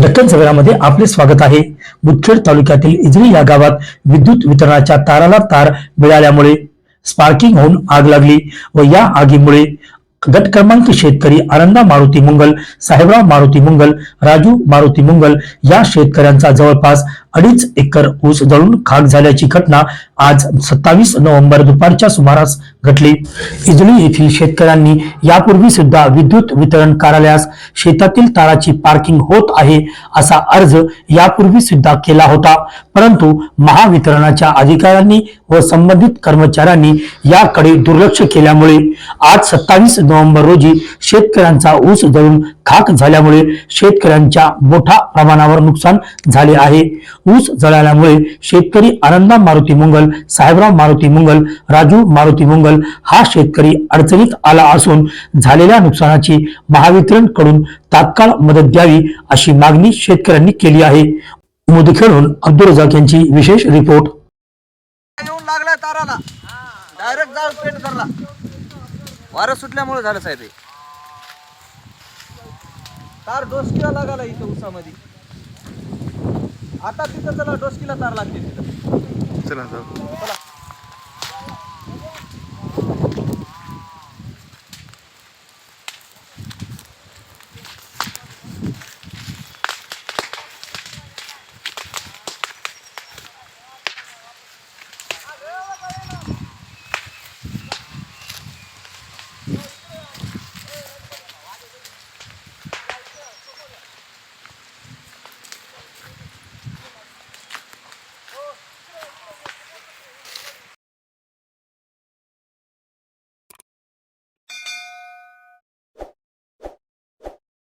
दक्कन सगळ्यामध्ये आपले स्वागत आहे. मुदखेड तालुक्यातील इजरी या गावात विद्युत वितरणाच्या ताराला तार मिळाल्यामुळे स्पार्किंग होऊन आग लागली व या आगीमुळे गट क्रमांक शेतकरी आनंदा मारुती मुंगल साहेबराव मारुती मुंगल राजू मारुती मुंगल या शेतकऱ्यांचा जवळपास अडीच एकर ऊस जळून खाक झाल्याची घटना आज सत्तावीस नोव्हेंबर दुपारच्या सुमारास घडली इजली येथील शेतकऱ्यांनी यापूर्वी सुद्धा विद्युत वितरण कार्यालयास शेतातील ताराची पार्किंग होत आहे असा अर्ज यापूर्वी सुद्धा केला होता. परंतु महावितरणाच्या अधिकाऱ्यांनी व संबंधित कर्मचाऱ्यांनी याकडे दुर्लक्ष केल्यामुळे आज सत्तावीस नोव्हेंबर रोजी शेतकऱ्यांचा ऊस जळून खाक झाल्यामुळे शेतकऱ्यांच्या मोठ्या प्रमाणावर नुकसान झाले आहे. ऊस जळाल्यामुळे शेतकरी आनंदा मारुती मंगल साहेबराव मारुती मुंगल राजू मारुती मुंगल हा शेतकरी अडचणीत आला असून झालेल्या नुकसानाची महावितरणकडून तात्काळ मदत द्यावी अशी मागणी शेतकऱ्यांनी केली आहे. मुदखेडहून अब्दुल रजाक यांची विशेष रिपोर्ट. येऊन ताराला. डायरेक्ट जाळ वारं सुटल्यामुळे झालं साहेब तार डोसकीला लागाला इथं उसामध्ये आता तिथं चला डोसकीला तार लागते तिथं चला जाऊ चला